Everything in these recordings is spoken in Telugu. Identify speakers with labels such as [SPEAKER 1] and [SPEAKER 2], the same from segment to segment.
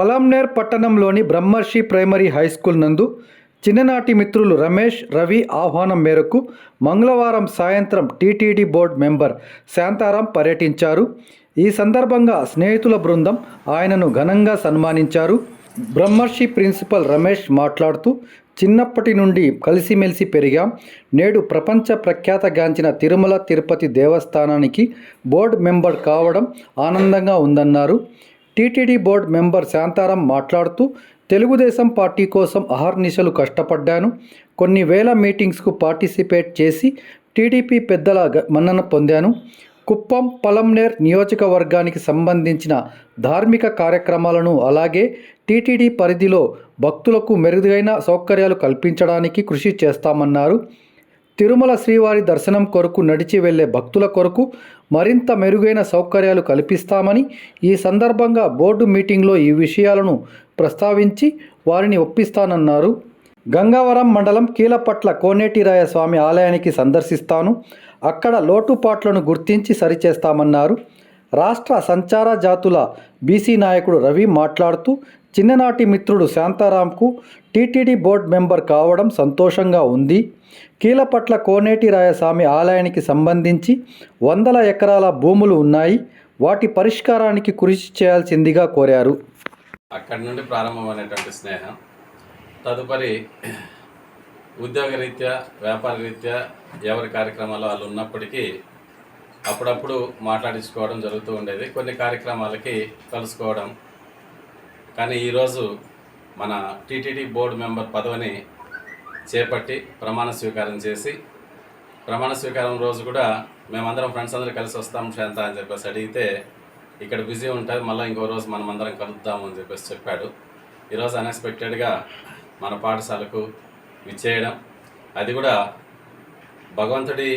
[SPEAKER 1] పలాంనేర్ పట్టణంలోని బ్రహ్మర్షి ప్రైమరీ హై స్కూల్ నందు చిన్ననాటి మిత్రులు రమేష్ రవి ఆహ్వానం మేరకు మంగళవారం సాయంత్రం టీటీడీ బోర్డు మెంబర్ శాంతారాం పర్యటించారు. ఈ సందర్భంగా స్నేహితుల బృందం ఆయనను ఘనంగా సన్మానించారు. బ్రహ్మర్షి ప్రిన్సిపల్ రమేష్ మాట్లాడుతూ చిన్నప్పటి నుండి కలిసిమెలిసి పెరిగాం. నేడు ప్రపంచ ప్రఖ్యాతగాంచిన తిరుమల తిరుపతి దేవస్థానానికి బోర్డు మెంబర్ కావడం ఆనందంగా ఉందన్నారు. టీటీడీ బోర్డు మెంబర్ శాంతారాం మాట్లాడుతూ తెలుగుదేశం పార్టీ కోసం అహర్నిశలు కష్టపడ్డాను. కొన్ని వేల మీటింగ్స్కు పార్టిసిపేట్ చేసి టీడీపీ పెద్దల గ- మన్నన పొందాను. కుప్పం పలంనేర్ నియోజకవర్గానికి సంబంధించిన ధార్మిక కార్యక్రమాలను అలాగే టీటీడీ పరిధిలో భక్తులకు మెరుగైన సౌకర్యాలు కల్పించడానికి కృషి చేస్తామన్నారు. తిరుమల శ్రీవారి దర్శనం కొరకు నడిచి వెళ్ళే భక్తుల కొరకు మరింత మెరుగైన సౌకర్యాలు కల్పిస్తామని ఈ సందర్భంగా బోర్డు మీటింగ్లో ఈ విషయాలను ప్రస్తావించి వారిని ఒప్పిస్తానన్నారు. గంగావరం మండలం కీలపట్ల కోనేటిరాయ స్వామి ఆలయానికి సందర్శిస్తాను. అక్కడ లోటుపాట్లను గుర్తించి సరిచేస్తామన్నారు. రాష్ట్ర సంచార జాతుల బీసీ నాయకుడు రవి మాట్లాడుతూ చిన్ననాటి మిత్రుడు శాంతారాంకు టీటీడీ బోర్డు మెంబర్ కావడం సంతోషంగా ఉంది. కీలపట్ల కోనేటి రాయస్వామి ఆలయానికి సంబంధించి వందల ఎకరాల భూములు ఉన్నాయి. వాటి పరిష్కారానికి కృషి చేయాల్సిందిగా కోరారు.
[SPEAKER 2] అక్కడి నుండి ప్రారంభమైనటువంటి స్నేహం. తదుపరి ఉద్యోగరీత్యా వ్యాపార రీత్యా ఎవరి కార్యక్రమాలు వాళ్ళు ఉన్నప్పటికీ అప్పుడప్పుడు మాట్లాడించుకోవడం జరుగుతూ ఉండేది. కొన్ని కార్యక్రమాలకి కలుసుకోవడం కానీ ఈరోజు మన టీటీడీ బోర్డు మెంబర్ పదవిని చేపట్టి ప్రమాణ స్వీకారం చేసి ప్రమాణ స్వీకారం రోజు కూడా మేమందరం ఫ్రెండ్స్ అందరూ కలిసి వస్తాం శాంత అని చెప్పేసి అడిగితే ఇక్కడ బిజీ ఉంటుంది మళ్ళీ ఇంకో రోజు మనం అందరం కలుద్దాము అని చెప్పేసి చెప్పాడు. ఈరోజు అన్ఎక్స్పెక్టెడ్గా మన పాఠశాలకు విచ్చేయడం అది కూడా భగవంతుడి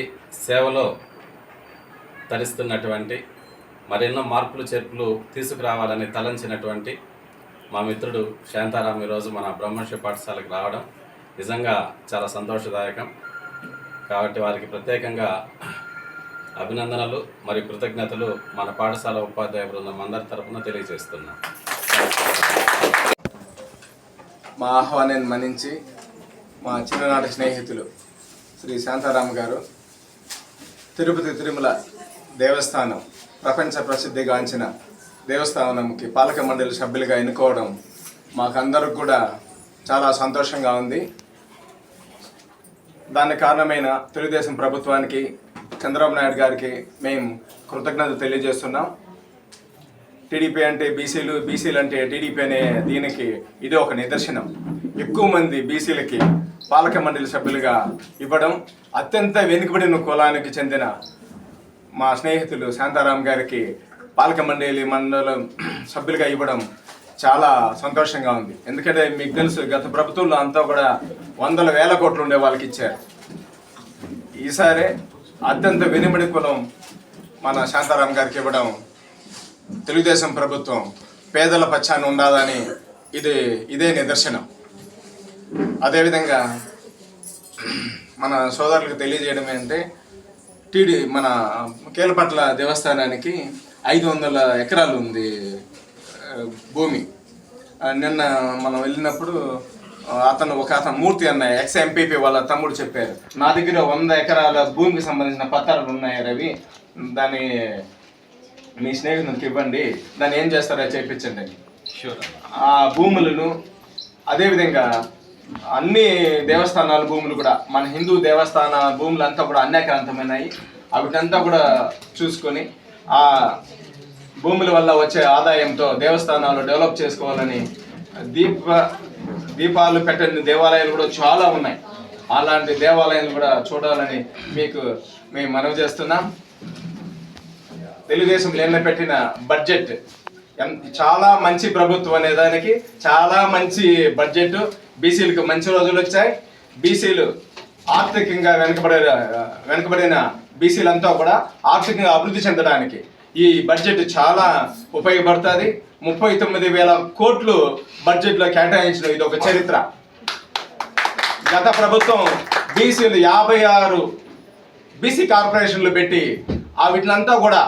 [SPEAKER 2] సేవలో తరిస్తున్నటువంటి మరెన్నో మార్పులు చేర్పులు తీసుకురావాలని తలంచినటువంటి మా మిత్రుడు శాంతారాం ఈరోజు మన బ్రహ్మర్షి పాఠశాలకు రావడం నిజంగా చాలా సంతోషదాయకం. కాబట్టి వారికి ప్రత్యేకంగా అభినందనలు మరియు కృతజ్ఞతలు మన పాఠశాల ఉపాధ్యాయ బృందం అందరి తరఫున తెలియజేస్తున్నాం.
[SPEAKER 3] మా ఆహ్వానాన్ని మన్నించి మా చిన్ననాటి స్నేహితులు శ్రీ శాంతారాం గారు తిరుపతి తిరుమల దేవస్థానం ప్రపంచ ప్రసిద్ధిగాంచిన దేవస్థానంకి పాలక మండలి సభ్యులుగా ఎన్నుకోవడం మాకందరికి కూడా చాలా సంతోషంగా ఉంది. దానికి కారణమైన తెలుగుదేశం ప్రభుత్వానికి చంద్రబాబు నాయుడు గారికి మేము కృతజ్ఞత తెలియజేస్తున్నాం. టీడీపీ అంటే బీసీలు బీసీలు అంటే టీడీపీ అనే దీనికి ఇది ఒక నిదర్శనం. ఎక్కువ మంది బీసీలకి పాలక మండలి సభ్యులుగా ఇవ్వడం అత్యంత వెనుకబడిన కులానికి చెందిన మా స్నేహితులు శాంతారాం గారికి పాలక మండలి మండలం సభ్యులుగా ఇవ్వడం చాలా సంతోషంగా ఉంది. ఎందుకంటే మీకు తెలుసు గత ప్రభుత్వంలో అంతా కూడా వందల వేల కోట్లు ఉండే వాళ్ళకి ఇచ్చారు. ఈసారి అత్యంత వెనుమడి కులం మన శాంతారాం గారికి ఇవ్వడం తెలుగుదేశం ప్రభుత్వం పేదల పచ్చాన్ని ఉండాలని ఇది ఇదే నిదర్శనం. అదేవిధంగా మన సోదరులకు తెలియజేయడం ఏంటంటే టీడీ మన కేలపట్ల దేవస్థానానికి ఐదు వందల ఎకరాలు ఉంది భూమి. నిన్న మనం వెళ్ళినప్పుడు అతను ఒక అతను మూర్తి అన్న ఎక్స్ ఎంపీపీ వాళ్ళ తమ్ముడు చెప్పారు. నా దగ్గర వంద ఎకరాల భూమికి సంబంధించిన పత్రాలు ఉన్నాయి రవి దాన్ని మీ స్నేహితునికి ఇవ్వండి దాన్ని ఏం చేస్తారో చేయించండి ఆ భూములను అదేవిధంగా అన్ని దేవస్థానాల భూములు కూడా మన హిందూ దేవస్థాన భూములు అంతా కూడా అన్యాక్రాంతమైనాయి. వాటినంతా కూడా చూసుకొని ఆ భూముల వల్ల వచ్చే ఆదాయంతో దేవస్థానాలు డెవలప్ చేసుకోవాలని దీప దీపాలు పెట్టని దేవాలయాలు కూడా చాలా ఉన్నాయి. అలాంటి దేవాలయాలు కూడా చూడాలని మీకు మేము మనవి చేస్తున్నాం. తెలుగుదేశం నిన్న పెట్టిన బడ్జెట్ చాలా మంచి ప్రభుత్వం అనే దానికి చాలా మంచి బడ్జెట్ బీసీలకు మంచి రోజులు వచ్చాయి. బీసీలు ఆర్థికంగా వెనుకబడే వెనుకబడిన బీసీలంతా కూడా ఆర్థికంగా అభివృద్ధి చెందడానికి ఈ బడ్జెట్ చాలా ఉపయోగపడుతుంది. ముప్పై తొమ్మిది వేల కోట్లు బడ్జెట్లో కేటాయించిన ఇది ఒక చరిత్ర. గత ప్రభుత్వం బీసీలు యాభై ఆరు బీసీ కార్పొరేషన్లు పెట్టి ఆ వీటినంతా కూడా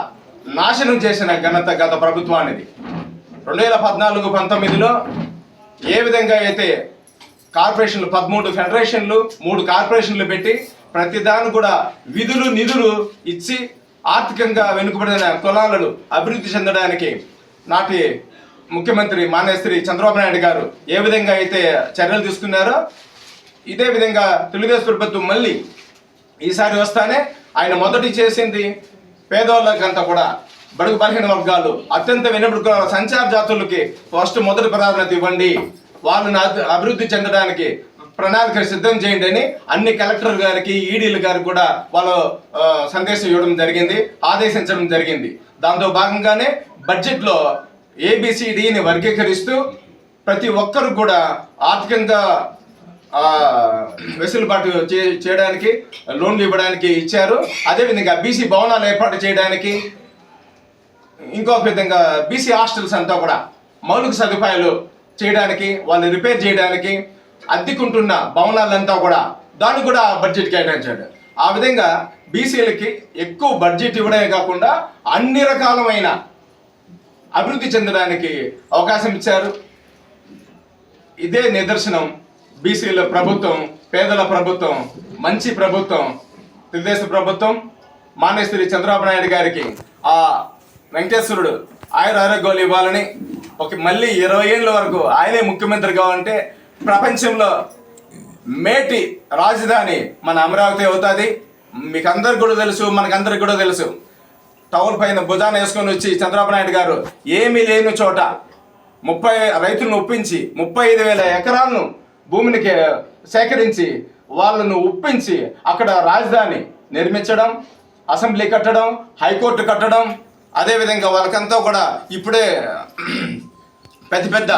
[SPEAKER 3] నాశనం చేసిన ఘనత గత ప్రభుత్వానికి రెండు వేల పద్నాలుగు పంతొమ్మిదిలో ఏ విధంగా అయితే కార్పొరేషన్లు పదమూడు ఫెడరేషన్లు మూడు కార్పొరేషన్లు పెట్టి ప్రతిదాని కూడా విధులు నిధులు ఇచ్చి ఆర్థికంగా వెనుకబడిన కులాలను అభివృద్ధి చెందడానికి నాటి ముఖ్యమంత్రి మానేశ్రీ చంద్రబాబు నాయుడు గారు ఏ విధంగా అయితే చర్యలు తీసుకున్నారో ఇదే విధంగా తెలుగుదేశం ప్రభుత్వం మళ్ళీ ఈసారి వస్తానే ఆయన మొదటి చేసింది పేదవాళ్ళకంతా కూడా బడుగు బలహీన వర్గాలు అత్యంత వెనుబడుకున్న సంచార జాతులకి ఫస్ట్ మొదటి ప్రాధాన్యత ఇవ్వండి. వాళ్ళని అభి- అభివృద్ధి చెందడానికి ప్రణాళిక సిద్ధం చేయండి అని అన్ని కలెక్టర్ గారికి ఈడీలు గారికి కూడా వాళ్ళు సందేశం ఇవ్వడం జరిగింది ఆదేశించడం జరిగింది. దాంతో భాగంగానే బడ్జెట్లో ఏబిసిడిని వర్గీకరిస్తూ ప్రతి ఒక్కరు కూడా ఆర్థికంగా వెసులుబాటు చే- చేయడానికి లోన్లు ఇవ్వడానికి ఇచ్చారు. అదేవిధంగా బీసీ భవనాలు ఏర్పాటు చేయడానికి ఇంకొక విధంగా బీసీ హాస్టల్స్ అంతా కూడా మౌలిక సదుపాయాలు చేయడానికి వాళ్ళు రిపేర్ చేయడానికి అద్దెకుంటున్న భవనాలంతా కూడా దానికి కూడా బడ్జెట్ కేటాయించాడు. ఆ విధంగా బీసీలకి ఎక్కువ బడ్జెట్ ఇవ్వడమే కాకుండా అన్ని రకాలమైన అభివృద్ధి చెందడానికి అవకాశం ఇచ్చారు. ఇదే నిదర్శనం. బీసీల ప్రభుత్వం పేదల ప్రభుత్వం మంచి ప్రభుత్వం తెలుగుదేశం ప్రభుత్వం మానేశ్వరి చంద్రబాబు నాయుడు గారికి ఆ వెంకటేశ్వరుడు ఆయన ఆరోగ్యాలు ఇవ్వాలని ఒక మళ్ళీ ఇరవై ఏళ్ళ వరకు ఆయనే ముఖ్యమంత్రి కావాలంటే ప్రపంచంలో మేటి రాజధాని మన అమరావతి అవుతుంది. మీకు అందరికి కూడా తెలుసు మనకందరికి కూడా తెలుసు. టవర్ పైన భుజాన వేసుకొని వచ్చి చంద్రబాబు నాయుడు గారు ఏమీ లేని చోట ముప్పై రైతులను ఒప్పించి ముప్పై ఐదు వేల ఎకరాలను భూమిని సేకరించి వాళ్ళను ఒప్పించి అక్కడ రాజధాని నిర్మించడం అసెంబ్లీ కట్టడం హైకోర్టు కట్టడం అదేవిధంగా వాళ్ళకంతా కూడా ఇప్పుడే పెద్ద పెద్ద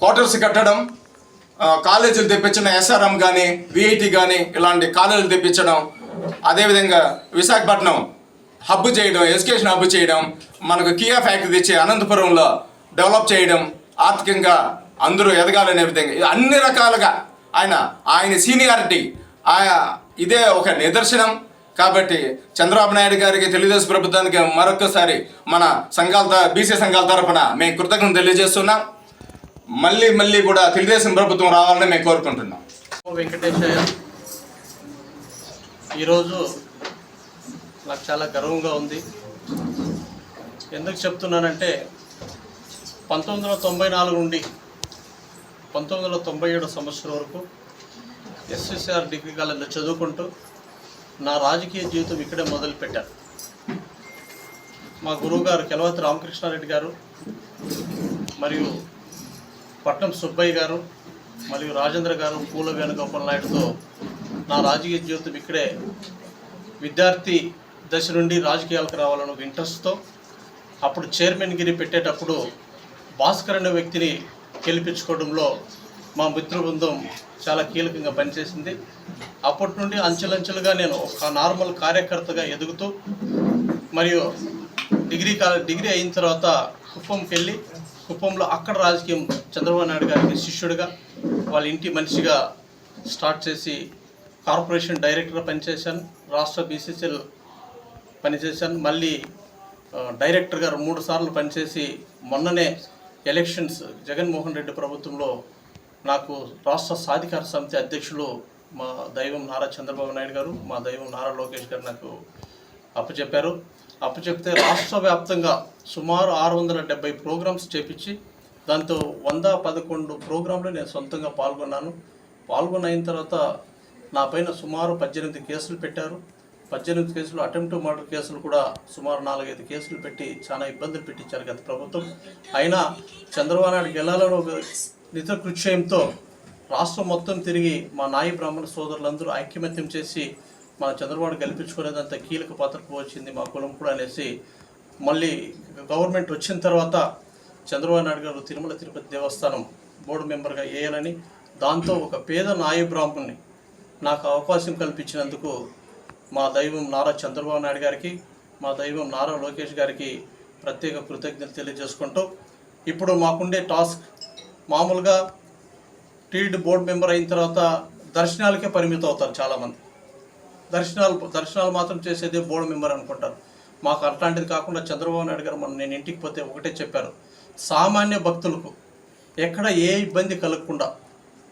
[SPEAKER 3] క్వార్టర్స్ కట్టడం కాలేజీలు తెప్పించడం ఎస్ఆర్ఎం కానీ విఐటి కానీ ఇలాంటి కాలేజీలు తెప్పించడం అదేవిధంగా విశాఖపట్నం హబ్ చేయడం ఎడ్యుకేషన్ హబ్ చేయడం మనకు కియా ఫ్యాక్టరీ తెచ్చి అనంతపురంలో డెవలప్ చేయడం ఆర్థికంగా అందరూ ఎదగాలనే విధంగా అన్ని రకాలుగా ఆయన ఆయన సీనియారిటీ ఆయా ఇదే ఒక నిదర్శనం. కాబట్టి చంద్రబాబు నాయుడు గారికి తెలుగుదేశం ప్రభుత్వానికి మరొకసారి మన సంఘాల బీసీ సంఘాల తరఫున మేము కృతజ్ఞత తెలియజేస్తున్నాం. మళ్ళీ మళ్ళీ కూడా తెలుగుదేశం ప్రభుత్వం రావాలని మేము కోరుకుంటున్నాం.
[SPEAKER 4] ఓ వెంకటేశయ్య ఈరోజు నాకు చాలా గర్వంగా ఉంది. ఎందుకు చెప్తున్నానంటే పంతొమ్మిది వందల తొంభై నాలుగు నుండి పంతొమ్మిది వందల తొంభై ఏడు సంవత్సరం వరకు ఎస్ఎస్ఆర్ డిగ్రీ కాలేజీలో చదువుకుంటూ నా రాజకీయ జీవితం ఇక్కడే మొదలుపెట్టాను. మా గురువు గారు కెలవతి రామకృష్ణారెడ్డి గారు మరియు పట్నం సుబ్బయ్య గారు మరియు రాజేంద్ర గారు పూల వేణుగోపాల్ నాయుడుతో నా రాజకీయ జీవితం ఇక్కడే విద్యార్థి దశ నుండి రాజకీయాలకు రావాలని ఒక ఇంట్రెస్ట్తో అప్పుడు చైర్మన్ గిరి పెట్టేటప్పుడు భాస్కర్ అనే వ్యక్తిని గెలిపించుకోవడంలో మా మిత్ర బృందం చాలా కీలకంగా పనిచేసింది. అప్పటి నుండి అంచెలంచెలుగా నేను ఒక నార్మల్ కార్యకర్తగా ఎదుగుతూ మరియు డిగ్రీ డిగ్రీ అయిన తర్వాత కుప్పంకి వెళ్ళి కుప్పంలో అక్కడ రాజకీయం చంద్రబాబు నాయుడు గారికి శిష్యుడిగా వాళ్ళ ఇంటి మనిషిగా స్టార్ట్ చేసి కార్పొరేషన్ డైరెక్టర్గా పనిచేశాను. రాష్ట్ర బీసీసీఎల్ పనిచేశాను. మళ్ళీ డైరెక్టర్ గారు మూడు సార్లు పనిచేసి మొన్ననే ఎలక్షన్స్ జగన్మోహన్ రెడ్డి ప్రభుత్వంలో నాకు రాష్ట్ర సాధికార సమితి అధ్యక్షులు మా దైవం నారా చంద్రబాబు నాయుడు గారు మా దైవం నారా లోకేష్ గారు నాకు అప్పచెప్పారు. అప్పచెప్తే రాష్ట్ర వ్యాప్తంగా సుమారు ఆరు వందల డెబ్బై ప్రోగ్రామ్స్ చేపించి దాంతో వంద పదకొండు ప్రోగ్రాంలో నేను సొంతంగా పాల్గొన్నాను. పాల్గొన్న అయిన తర్వాత నా పైన సుమారు పద్దెనిమిది కేసులు పెట్టారు. పద్దెనిమిది కేసులు అటెంప్ట్ మర్డర్ కేసులు కూడా సుమారు నాలుగైదు కేసులు పెట్టి చాలా ఇబ్బందులు పెట్టించారు గత ప్రభుత్వం. అయినా చంద్రబాబు నాయుడు గెలాలని ఒక రాష్ట్రం మొత్తం తిరిగి మా నాయి బ్రాహ్మణ సోదరులందరూ ఐక్యమత్యం చేసి మా చంద్రబాబు గెలిపించుకునేదంత కీలక పాత్రకు వచ్చింది మా కులం కూడా అనేసి మళ్ళీ గవర్నమెంట్ వచ్చిన తర్వాత చంద్రబాబు నాయుడు గారు తిరుమల తిరుపతి దేవస్థానం బోర్డు మెంబర్గా వేయాలని దాంతో ఒక పేద నాయ బ్రాహ్మణ్ణి నాకు అవకాశం కల్పించినందుకు మా దైవం నారా చంద్రబాబు నాయుడు గారికి మా దైవం నారా లోకేష్ గారికి ప్రత్యేక కృతజ్ఞతలు తెలియజేసుకుంటూ ఇప్పుడు మాకుండే టాస్క్ మామూలుగా టీడీ బోర్డు మెంబర్ అయిన తర్వాత దర్శనాలకే పరిమితం అవుతారు చాలామంది. దర్శనాలు దర్శనాలు మాత్రం చేసేది బోర్డు మెంబర్ అనుకుంటారు. మాకు అట్లాంటిది కాకుండా చంద్రబాబు నాయుడు గారు మన నేను ఇంటికి పోతే ఒకటే చెప్పారు. సామాన్య భక్తులకు ఎక్కడ ఏ ఇబ్బంది కలగకుండా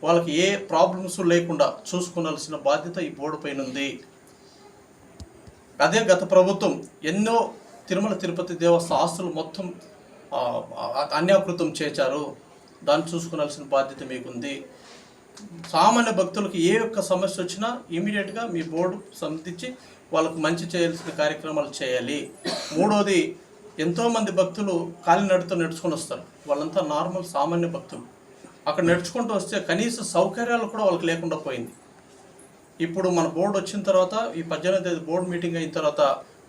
[SPEAKER 4] వాళ్ళకి ఏ ప్రాబ్లమ్స్ లేకుండా చూసుకోవాల్సిన బాధ్యత ఈ బోర్డు పైన ఉంది. అదే గత ప్రభుత్వం ఎన్నో తిరుమల తిరుపతి దేవస్థ ఆస్తులు మొత్తం అన్యాకృతం చేశారు. దాన్ని చూసుకోవాల్సిన బాధ్యత మీకుంది. సామాన్య భక్తులకు ఏ ఒక్క సమస్య వచ్చినా ఇమీడియట్గా మీ బోర్డు సంధించి వాళ్ళకు మంచి చేయాల్సిన కార్యక్రమాలు చేయాలి. మూడోది ఎంతోమంది భక్తులు కాలినడతో నడుచుకొని వస్తారు. వాళ్ళంతా నార్మల్ సామాన్య భక్తులు. అక్కడ నడుచుకుంటూ వస్తే కనీస సౌకర్యాలు కూడా వాళ్ళకి లేకుండా పోయింది. ఇప్పుడు మన బోర్డు వచ్చిన తర్వాత ఈ పద్దెనిమిది తేదీ బోర్డు మీటింగ్ అయిన తర్వాత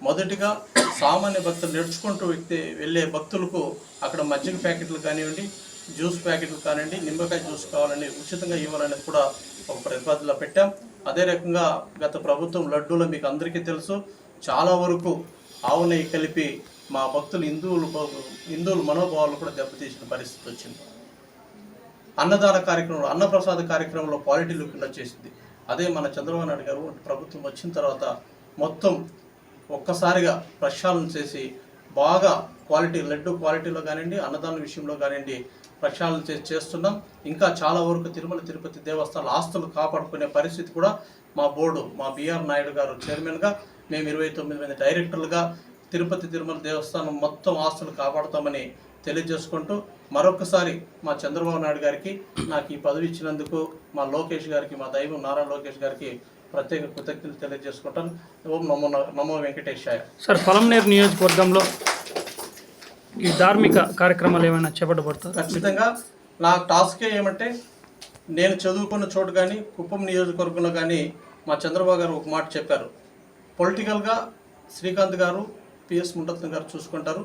[SPEAKER 4] మొదటిగా సామాన్య భక్తులు నడుచుకుంటూ వ్యక్తి వెళ్ళే భక్తులకు అక్కడ మజ్జిగ ప్యాకెట్లు కానివ్వండి జ్యూస్ ప్యాకెట్లు కానివ్వండి నిమ్మకాయ జ్యూస్ కావాలని ఉచితంగా ఇవ్వాలనేది కూడా ఒక ప్రతిపాదనలో పెట్టాం. అదే రకంగా గత ప్రభుత్వం లడ్డూలు మీకు అందరికీ తెలుసు. చాలా వరకు ఆవు నెయ్యి కలిపి మా భక్తులు హిందువులు హిందువుల మనోభావాలు కూడా దెబ్బతీసిన పరిస్థితి వచ్చింది. అన్నదాన కార్యక్రమంలో అన్నప్రసాద కార్యక్రమంలో క్వాలిటీ లేకుండా చేసింది అదే మన చంద్రబాబు నాయుడు గారు ప్రభుత్వం వచ్చిన తర్వాత మొత్తం ఒక్కసారిగా ప్రక్షాళన చేసి బాగా క్వాలిటీ లడ్డు క్వాలిటీలో కానివ్వండి అన్నదాన విషయంలో కానివ్వండి ప్రక్షాళన చేస్తున్నాం. ఇంకా చాలా వరకు తిరుమల తిరుపతి దేవస్థానాల ఆస్తులు కాపాడుకునే పరిస్థితి కూడా మా బోర్డు మా బిఆర్ నాయుడు గారు చైర్మన్గా మేము ఇరవై తొమ్మిది మంది డైరెక్టర్లుగా తిరుపతి తిరుమల దేవస్థానం మొత్తం ఆస్తులు కాపాడుతామని తెలియజేసుకుంటూ మరొకసారి మా చంద్రబాబు నాయుడు గారికి నాకు ఈ పదవి ఇచ్చినందుకు మా లోకేష్ గారికి మా దైవం నారా లోకేష్ గారికి ప్రత్యేక కృతజ్ఞతలు తెలియజేసుకుంటాను. ఓం నమో నమో వెంకటేశాయ.
[SPEAKER 5] సార్ పొలంనేరు నియోజకవర్గంలో ఈ ధార్మిక కార్యక్రమాలు ఏమైనా చేపట్టబడతారు
[SPEAKER 4] ఖచ్చితంగా. నా టాస్కే ఏమంటే నేను చదువుకున్న చోటు కానీ కుప్పం నియోజకవర్గంలో కానీ మా చంద్రబాబు గారు ఒక మాట చెప్పారు. పొలిటికల్గా శ్రీకాంత్ గారు పిఎస్ ముండత్న గారు చూసుకుంటారు.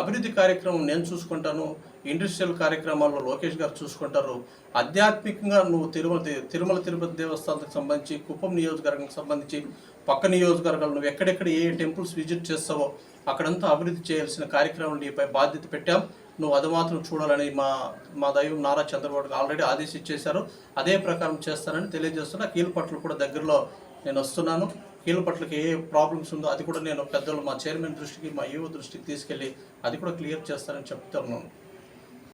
[SPEAKER 4] అభివృద్ధి కార్యక్రమం నేను చూసుకుంటాను. ఇండస్ట్రియల్ కార్యక్రమాల్లో లోకేష్ గారు చూసుకుంటారు. ఆధ్యాత్మికంగా నువ్వు తిరుమల తిరుమల తిరుపతి దేవస్థానానికి సంబంధించి కుప్పం నియోజకవర్గానికి సంబంధించి పక్క నియోజకవర్గాలు నువ్వు ఎక్కడెక్కడ ఏ టెంపుల్స్ విజిట్ చేస్తావో అక్కడంతా అభివృద్ధి చేయాల్సిన కార్యక్రమం నీపై బాధ్యత పెట్టాం. నువ్వు అది మాత్రం చూడాలని మా మా దైవం నారా చంద్రబాబు ఆల్రెడీ ఆదేశించేశారు అదే ప్రకారం చేస్తానని తెలియజేస్తున్నా. కీలుపట్లు కూడా దగ్గరలో నేను వస్తున్నాను. కీలుపట్లకి ఏ ప్రాబ్లమ్స్ ఉందో అది కూడా నేను పెద్దలు మా చైర్మన్ దృష్టికి మా యువ దృష్టికి తీసుకెళ్ళి అది కూడా క్లియర్ చేస్తానని చెప్తున్నాను.